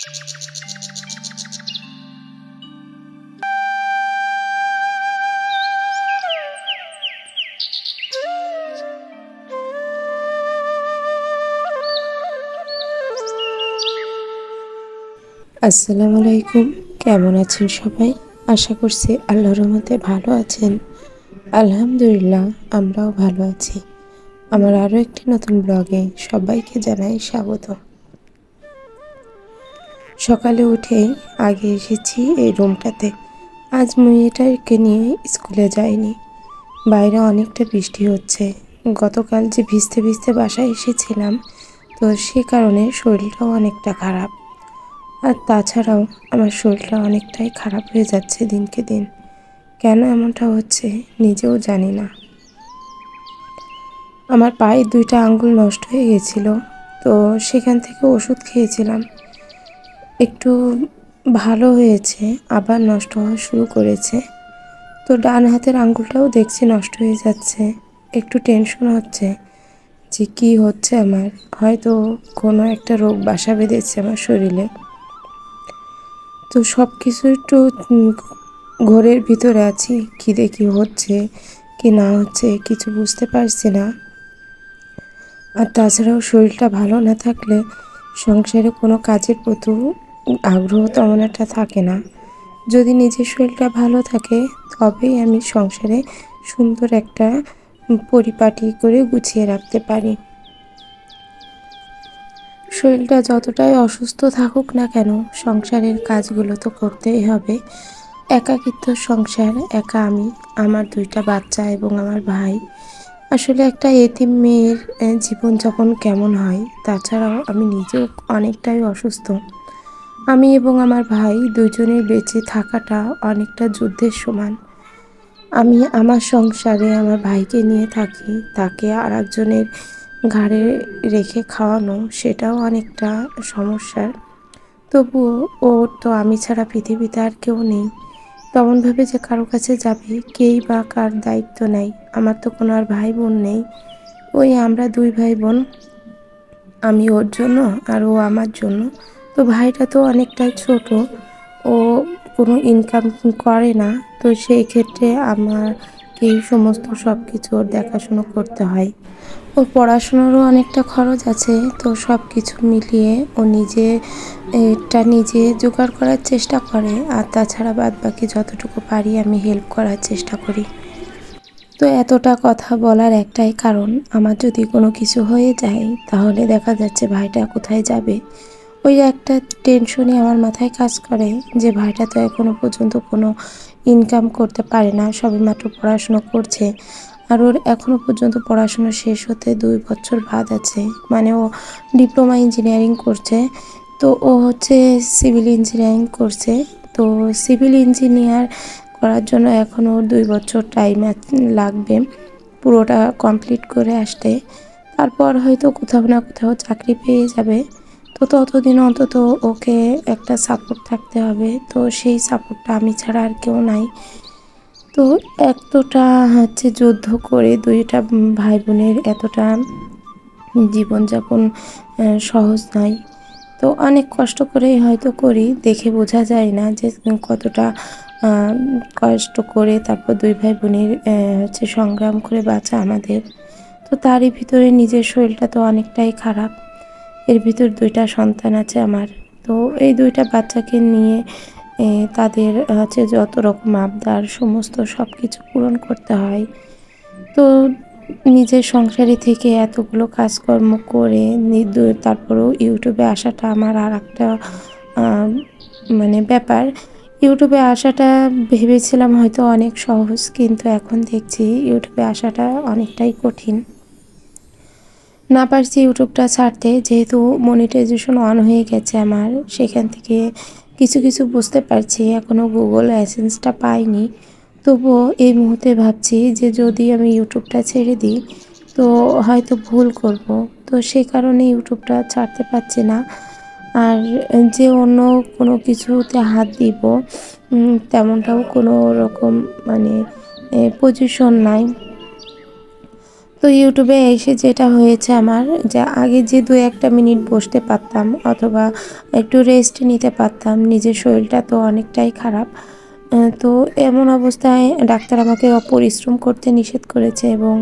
আসসালামু আলাইকুম। কেমন আছেন সবাই? আশা করছি আল্লাহর রহমতে ভালো আছেন। আলহামদুলিল্লাহ, আমরাও ভালো আছি। আমার আরও একটি নতুন ব্লগে সবাইকে জানাই স্বাগত সকালে উঠেই আগে এসেছি এই রুমটাতে। আজ মেয়েটাকে নিয়ে স্কুলে যাইনি। বাইরে অনেকটা বৃষ্টি হচ্ছে। গতকাল যে ভিজতে ভিজতে বাসায় এসেছিলাম, তো সে কারণে শরীরটাও অনেকটা খারাপ। আর তাছাড়াও আমার শরীরটা অনেকটাই খারাপ হয়ে যাচ্ছে দিনকে দিন। কেন এমনটা হচ্ছে নিজেও জানি না। আমার পায়ে দুইটা আঙ্গুল নষ্ট হয়ে গেছিল, তো সেখান থেকে ওষুধ খেয়েছিলাম। একটু ভালো হয়েছে, আবার নষ্ট হওয়া শুরু করেছে। তো ডান হাতের আঙ্গুলটাও দেখছি নষ্ট হয়ে যাচ্ছে। একটু টেনশন হচ্ছে যে কি হচ্ছে আমার। হয়তো কোনো একটা রোগ বাসা বেঁধেছে আমার শরীরে। তো সব কিছু একটু ঘরের ভিতরে আছি, কি দেখি হচ্ছে, কি না হচ্ছে, কিছু বুঝতে পারছি না। আর তাছাড়াও শরীরটা ভালো না থাকলে সংসারে কোনো কাজের প্রতি আগ্রহ তেমন একটা থাকে না। যদি নিজের শরীরটা ভালো থাকে, তবেই আমি সংসারে সুন্দর একটা পরিপাটি করে গুছিয়ে রাখতে পারি। শরীরটা যতটাই অসুস্থ থাকুক না কেন, সংসারের কাজগুলো তো করতেই হবে। একাকিত্ব সংসার, একা আমি, আমার দুইটা বাচ্চা এবং আমার ভাই। আসলে একটা এতিম মেয়ের জীবনযাপন কেমন হয়, তাছাড়াও আমি নিজেও অনেকটাই অসুস্থ। আমি এবং আমার ভাই দুজনের বেঁচে থাকাটা অনেকটা যুদ্ধের সমান। আমি আমার সংসারে আমার ভাইকে নিয়ে থাকি, তাকে আর একজনের ঘাড়ে রেখে খাওয়ানো, সেটাও অনেকটা সমস্যার। তবুও ওর তো আমি ছাড়া পৃথিবীতে আর কেউ নেই। তেমনভাবে যে কারও কাছে যাবে, কেই বা কার দায়িত্ব নেই আমার তো কোনো আর ভাই বোন নেই। ওই আমরা দুই ভাই বোন আমি ওর জন্য আর ও আমার জন্য। তো ভাইটা তো অনেকটাই ছোট, ও কোনো ইনকাম করে না, তো সেই ক্ষেত্রে আমাকে এই সমস্ত সব কিছু ওর দেখাশুনো করতে হয়। ওর পড়াশোনারও অনেকটা খরচ আছে, তো সব কিছু মিলিয়ে ও নিজে, এটা নিজে জোগাড় করার চেষ্টা করে, আর তাছাড়া বাদ বাকি যতটুকু পারি আমি হেল্প করার চেষ্টা করি। তো এতটা কথা বলার একটাই কারণ, আমার যদি কোনো কিছু হয়ে যায়, তাহলে দেখা যাচ্ছে ভাইটা কোথায় যাবে। ওই একটা টেনশনই আমার মাথায় কাজ করে যে ভাইটা তো এখনও পর্যন্ত কোনো ইনকাম করতে পারে না সবেমাত্র পড়াশুনো করছে। আর ওর এখনও পর্যন্ত পড়াশোনা শেষ হতে দুই বছর বাদ আছে। মানে ও ডিপ্লোমা ইঞ্জিনিয়ারিং করছে। তো ও হচ্ছে সিভিল ইঞ্জিনিয়ারিং করছে। তো সিভিল ইঞ্জিনিয়ার করার জন্য এখন ওর দুই বছর টাইম লাগবে পুরোটা কমপ্লিট করে আসতে। তারপর হয়তো কোথাও না কোথাও চাকরি পেয়ে যাবে। তো ততদিন অন্তত ওকে একটা সাপোর্ট থাকতে হবে। তো সেই সাপোর্টটা আমি ছাড়া আর কেউ নাই। তো এতটা হচ্ছে যুদ্ধ করে দুইটা ভাই বোনের এতটা জীবনযাপন সহজ নয় তো অনেক কষ্ট করেই হয়তো করি, দেখে বোঝা যায় না যে কতটা কষ্ট করে তারপর দুই ভাই বোনের হচ্ছে সংগ্রাম করে বাঁচা আমাদের। তো তারই ভিতরে নিজের শরীরটা তো অনেকটাই খারাপ। এর ভিতর দুইটা সন্তান আছে আমার। তো এই দুইটা বাচ্চাকে নিয়ে তাদের হচ্ছে যত রকম আবদার, সমস্ত সব কিছু পূরণ করতে হয়। তো নিজের সংসারে থেকে এতগুলো কাজকর্ম করে তারপরেও ইউটিউবে আসাটা আমার আর একটা মানে ব্যাপার। ইউটিউবে আসাটা ভেবেছিলাম হয়তো অনেক সহজ, কিন্তু এখন দেখছি ইউটিউবে আসাটা অনেকটাই কঠিন। না পারছি ইউটিউবটা ছাড়তে, যেহেতু মনিটাইজেশন অন হয়ে গেছে আমার, সেখান থেকে কিছু কিছু বুঝতে পারছি এখনও গুগল অ্যাসেন্সটা পাইনি। তবুও এই মুহূর্তে ভাবছি যে যদি আমি ইউটিউবটা ছেড়ে দিই, তো হয়তো ভুল করব। তো সেই কারণে ইউটিউবটা ছাড়তে পারছি না। আর যে অন্য কোনো কিছুতে হাত দিব তেমনটাও কোনো রকম মানে পজিশন নাই। তো ইউটিউবে এসে যেটা হয়েছে আমার, যে আগে যে দু একটা মিনিট বসতে পারতাম অথবা একটু রেস্ট নিতে পারতাম, নিজের শরীরটা তো অনেকটাই খারাপ তো এমন অবস্থায় ডাক্তার আমাকে পরিশ্রম করতে নিষেধ করেছে এবং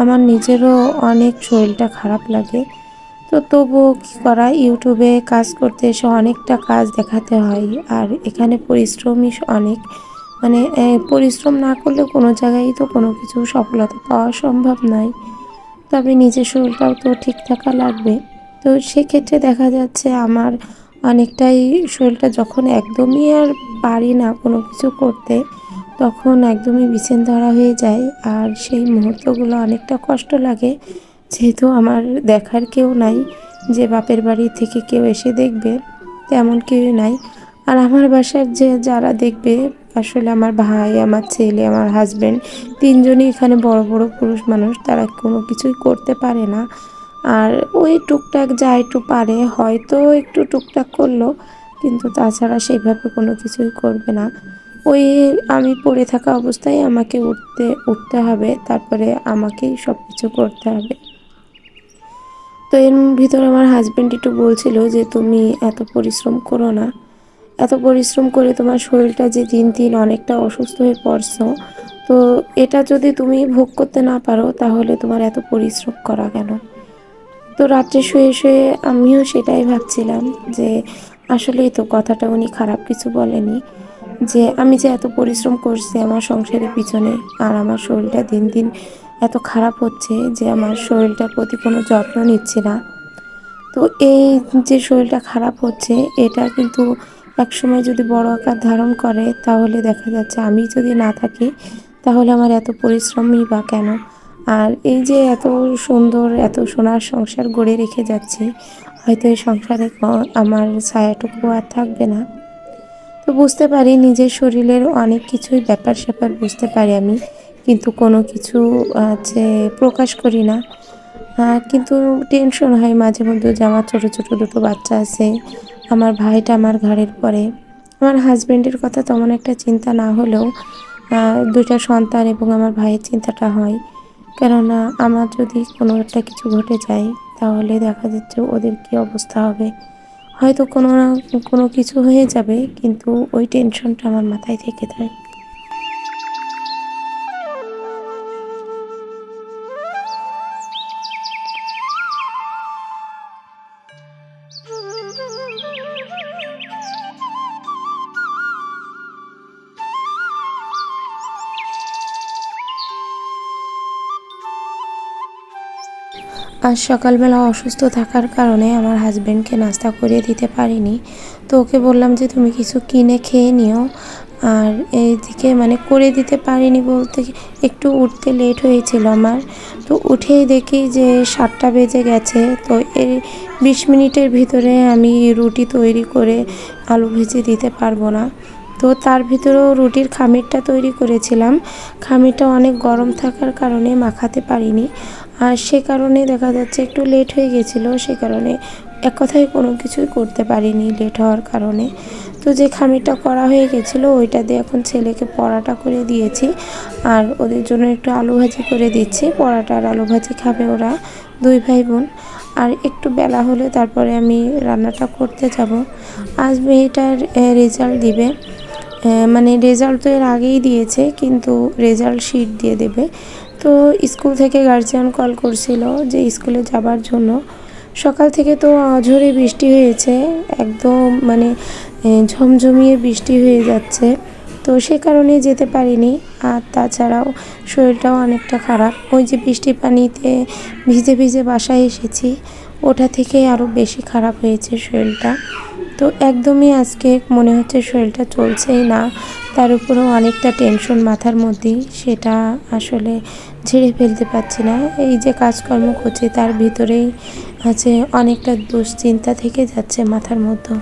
আমার নিজেরও অনেক শরীরটা খারাপ লাগে। তো তবুও কী করা ইউটিউবে কাজ করতে এসে অনেকটা কাজ দেখাতে হয় আর এখানে পরিশ্রমই অনেক। মানে পরিশ্রম না করলে কোনো জায়গায় তো কোনো কিছু সফলতা পাওয়া সম্ভব নয়। তবে নিজের শরীরটাও তো ঠিক থাকা লাগবে। তো সেক্ষেত্রে দেখা যাচ্ছে আমার অনেকটাই শরীরটা যখন একদমই আর পারি না কোনো কিছু করতে, তখন একদমই বিছেন ধরা হয়ে যায়। আর সেই মুহূর্তগুলো অনেকটা কষ্ট লাগে। যেহেতু আমার দেখার কেউ নাই, যে বাপের বাড়ি থেকে কেউ এসে দেখবে, তেমন কেউই নাই। আর আমার বাসার যে যারা দেখবে আসলে আমার ভাই, আমার ছেলে, আমার হাজবেন্ড তিনজনই এখানে বড় বড় পুরুষ মানুষ, তারা কোনো কিছুই করতে পারে না। আর ওই টুকটাক যা একটু পারে, হয়তো একটু টুকটাক করল, কিন্তু তাছাড়া সেইভাবে কোনো কিছুই করবে না। ওই আমি পড়ে থাকা অবস্থায় আমাকে উঠতে উঠতে হবে, তারপরে আমাকেই সব কিছু করতে হবে। তো এর ভিতরে আমার হাজব্যান্ড একটু বলছিল যে, তুমি এত পরিশ্রম করো না। এত পরিশ্রম করে তোমার শরীরটা যে দিন দিন অনেকটা অসুস্থ হয়ে পড়ছো, তো এটা যদি তুমি ভোগ করতে না পারো, তাহলে তোমার এত পরিশ্রম করা কেন? তো রাত্রে শুয়ে শুয়ে আমিও সেটাই ভাবছিলাম যে আসলেই তো কথাটা উনি খারাপ কিছু বলেনি, যে আমি যে এত পরিশ্রম করছি আমার সংসারের পিছনে আর আমার শরীরটা দিন দিন এত খারাপ হচ্ছে যে আমার শরীরটার প্রতি কোনো যত্ন নিচ্ছি না। তো এই যে শরীরটা খারাপ হচ্ছে, এটা কিন্তু একসময় যদি বড় আকার ধারণ করে, তাহলে দেখা যাচ্ছে আমি যদি না থাকি, তাহলে আমার এত পরিশ্রমই বা কেন? আর এই যে এত সুন্দর, এত সোনার সংসার গড়ে রেখে যাচ্ছি, হয়তো এই সংসারে আমার ছায়াটুকু আর থাকবে না। তো বুঝতে পারি নিজের শরীরের অনেক কিছুই ব্যাপার স্যাপার বুঝতে পারি আমি, কিন্তু কোনো কিছু আছে প্রকাশ করি না। কিন্তু টেনশন হয় মাঝে মধ্যে যে আমার ছোটো ছোটো দুটো বাচ্চা আছে আমার ভাইটা আমার ঘাড়ের পরে। আমার হাজব্যান্ডের কথা তেমন একটা চিন্তা না হলেও দুটা সন্তান এবং আমার ভাইয়ের চিন্তাটা হয়। কেননা আমার যদি কোনো একটা কিছু ঘটে যায়, তাহলে দেখা যাচ্ছে ওদের কী অবস্থা হবে। হয়তো কোনো না কোনো কিছু হয়ে যাবে, কিন্তু ওই টেনশনটা আমার মাথায় থেকে যায়। আজ সকালবেলা অসুস্থ থাকার কারণে আমার হাজব্যান্ডকে নাস্তা করিয়ে দিতে পারিনি। তো ওকে বললাম যে, তুমি কিছু কিনে খেয়ে নিও। আর এইদিকে মানে করে দিতে পারিনি বলতে একটু উঠতে লেট হয়েছিল আমার। তো উঠেই দেখি যে, সাতটা বেজে গেছে। তো এর বিশ মিনিটের ভিতরে আমি রুটি তৈরি করে আলু ভেজে দিতে পারব না। তো তার ভিতরেও রুটির খামিরটা তৈরি করেছিলাম। খামিরটা অনেক গরম থাকার কারণে মাখাতে পারিনি। আর সে কারণে দেখা যাচ্ছে একটু লেট হয়ে গেছিল, সে কারণে এক কথায় কোনো কিছুই করতে পারিনি লেট হওয়ার কারণে। তো যে খামিরটা করা হয়ে গেছিল, ওইটা দিয়ে এখন ছেলেকে পরাটা করে দিয়েছি আর ওদের জন্য একটু আলু ভাজি করে দিচ্ছি। পরাটা আর আলু ভাজি খাবে ওরা দুই ভাই বোন আর একটু বেলা হলে তারপরে আমি রান্নাটা করতে যাব। আজ মেয়েটার রেজাল্ট দিবে। মানে রেজাল্ট তো এর আগেই দিয়েছে, কিন্তু রেজাল্ট শিট দিয়ে দেবে। তো স্কুল থেকে গার্জিয়ান কল করছিল যে স্কুলে যাবার জন্য। সকাল থেকে তো ঝড়ে বৃষ্টি হয়েছে, একদম মানে ঝমঝমিয়ে বৃষ্টি হয়ে যাচ্ছে। তো সে কারণে যেতে পারিনি, আর তাছাড়াও শরীরটাও অনেকটা খারাপ। ওই যে বৃষ্টি পানিতে ভিজে ভিজে বাসায় এসেছি। ওটা থেকে আরও বেশি খারাপ হয়েছে শরীরটা। তো একদমই আজকে মনে হচ্ছে শরীরটা চলছেই না। তার উপরেও অনেকটা টেনশন মাথার মধ্যেই সেটা আসলে ঝেড়ে ফেলতে পারছি না। এই যে কাজকর্ম করছি তার ভিতরেই আছে অনেকটা দুশ্চিন্তা থেকে যাচ্ছে মাথার মধ্যে।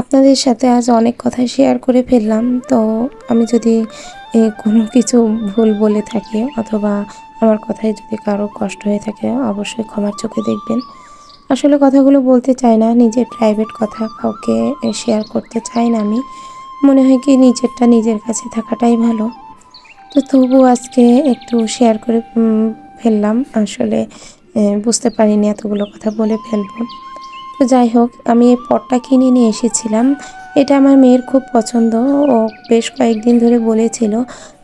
আপনাদের সাথে আজ অনেক কথা শেয়ার করে ফেললাম। তো আমি যদি কোনো কিছু ভুল বলে থাকি অথবা আমার কথায় যদি কারও কষ্ট হয়ে থাকে, অবশ্যই ক্ষমার চোখে দেখবেন। আসলে কথাগুলো বলতে চাই না, নিজের প্রাইভেট কথা কাউকে শেয়ার করতে চাই না আমি। মনে হয় কি নিজেরটা নিজের কাছে থাকাটাই ভালো। তো তবু আজকে একটু শেয়ার করে ফেললাম। আসলে বুঝতে পারিনি এতগুলো কথা বলে ফেলব। তো যাই হোক, আমি এই পটটা কিনে নিয়ে এসেছিলাম। এটা আমার মেয়ের খুব পছন্দ। ও বেশ কয়েকদিন ধরে বলেছিল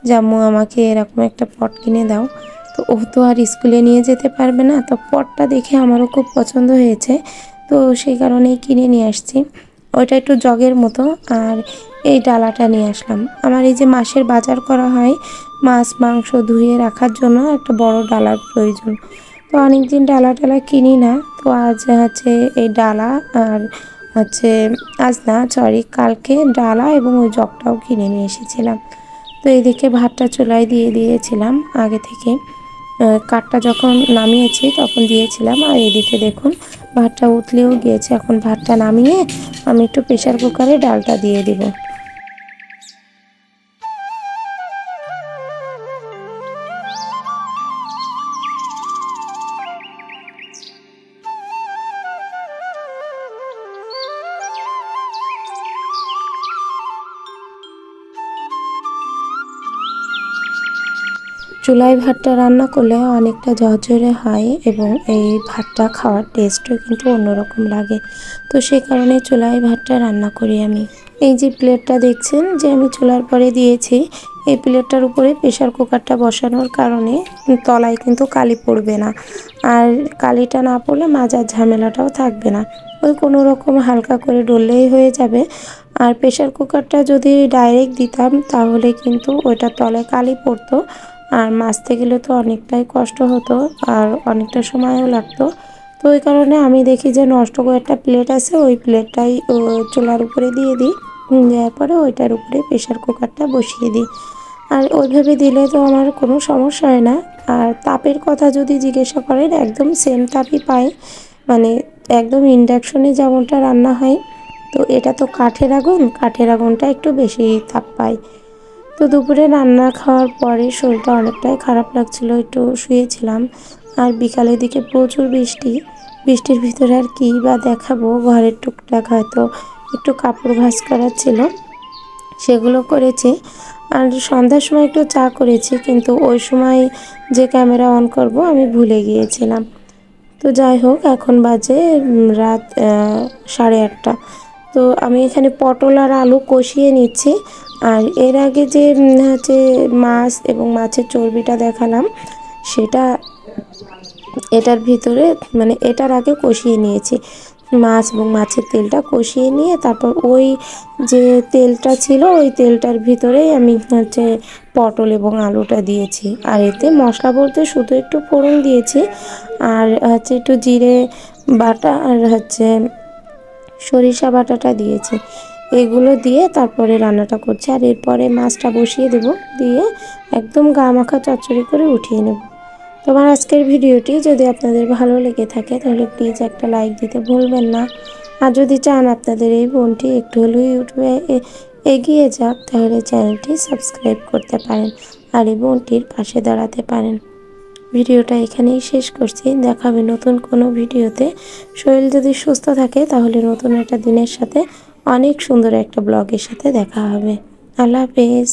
জাম্মু আমাকে এরকম একটা পট কিনে দাও। তো ও তো আর স্কুলে নিয়ে যেতে পারবে না। তো পটটা দেখে আমারও খুব পছন্দ হয়েছে। তো সেই কারণেই কিনে নিয়ে আসছি। ওইটা একটু জগের মতো। আর এই ডালাটা নিয়ে আসলাম। আমার এই যে মাসের বাজার করা হয়, মাছ, মাংস ধুয়ে রাখার জন্য একটা বড় ডালার প্রয়োজন। তো অনেক দিন ডালা টালা কিনি না। তো আজ হচ্ছে এই ডালা আর হচ্ছে আজ না সরি কালকে ডালা এবং ওই জগটাও কিনে নিয়ে এসেছিলাম। তো এদিকে ভাতটা চুলায় দিয়ে দিয়েছিলাম আগে থেকে। কাঠটা যখন নামিয়েছি তখন দিয়েছিলাম। আর এদিকে দেখুন, ভাতটা উতলেও গিয়েছে। এখন ভাতটা নামিয়ে আমি একটু প্রেশার কুকারে ডালটা দিয়ে দিব। চুলায় ভাতটা রান্না করলে অনেকটা ঝরঝরে হয় এবং এই ভাতটা খাওয়ার টেস্টও কিন্তু অন্যরকম লাগে। তো সেই কারণে চুলায় ভাতটা রান্না করি আমি। এই যে প্লেটটা দেখছেন যে আমি চুলার পরে দিয়েছি, এই প্লেটটার উপরে প্রেশার কুকারটা বসানোর কারণে তলায় কিন্তু কালি পড়বে না। আর কালিটা না পড়লে মাজার ঝামেলাটাও থাকবে না। ওই কোনো রকম হালকা করে ডললেই হয়ে যাবে। আর প্রেশার কুকারটা যদি ডাইরেক্ট দিতাম, তাহলে কিন্তু ওইটা তলায় কালি পড়তো। আর মাছতে গেলে তো অনেকটাই কষ্ট হতো আর অনেকটা সময়ও লাগতো। তো ওই কারণে আমি দেখি যে নষ্ট করে একটা প্লেট আছে, ওই প্লেটটাই চুলার উপরে দিয়ে দিই। দেওয়ার পরে ওইটার উপরে প্রেশার কুকারটা বসিয়ে দিই। আর ওইভাবে দিলে তো আমার কোনো সমস্যা হয় না। আর তাপের কথা যদি জিজ্ঞাসা করেন, একদম সেম তাপই পাই। মানে একদম ইন্ডাকশনে যেমনটা রান্না হয়, তো এটা তো কাঠের আগুন, কাঠের আগুনটা একটু বেশি তাপ পায়। তো দুপুরে রান্না খাওয়ার পরে শরীরটা অনেকটাই খারাপ লাগছিল, একটু শুয়েছিলাম। আর বিকালের দিকে প্রচুর বৃষ্টি। বৃষ্টির ভিতরে আর কী বা দেখাবো? ঘরের টুকটাক হয়তো একটু কাপড় ভাস করার ছিল, সেগুলো করেছি। আর সন্ধ্যার সময় একটু চা করেছি, কিন্তু ওই সময় যে ক্যামেরা অন করব আমি ভুলে গিয়েছিলাম। তো যাই হোক, এখন বাজে রাত সাড়ে আটটা। তো আমি এখানে পটল আর আলু কষিয়ে নিচ্ছি। আর এর আগে যে হচ্ছে মাছ এবং মাছের চর্বিটা দেখালাম, সেটা এটার ভিতরে মানে এটার আগে কষিয়ে নিয়েছি। মাছ এবং মাছের তেলটা কষিয়ে নিয়ে তারপর ওই যে তেলটা ছিল, ওই তেলটার ভিতরেই আমি হচ্ছে পটল এবং আলুটা দিয়েছি। আর এতে মশলা বলতে শুধু একটু ফোড়ন দিয়েছি, আর হচ্ছে একটু জিরে বাটা, আর হচ্ছে সরিষা বাটাটা দিয়েছি। এগুলো দিয়ে তারপরে রান্নাটা করছি। আর এরপরে মাছটা বসিয়ে দেব। দিয়ে একদম গা মাখা চচ্চড়ি করে উঠিয়ে নেব। তোমার আজকের ভিডিওটি যদি আপনাদের ভালো লেগে থাকে, তাহলে প্লিজ একটা লাইক দিতে ভুলবেন না। আর যদি চান আপনাদের এই বোনটি একটু হলেও ইউটিউবে এগিয়ে যাক, তাহলে চ্যানেলটি সাবস্ক্রাইব করতে পারেন আর এই বোনটির পাশে দাঁড়াতে পারেন। ভিডিওটা এখানেই শেষ করছি। দেখাবে নতুন কোনো ভিডিওতে। শরীর যদি সুস্থ থাকে, তাহলে নতুন একটা দিনের সাথে অনেক সুন্দর একটা ব্লগের সাথে দেখা হবে। আল্লাহ হাফেজ।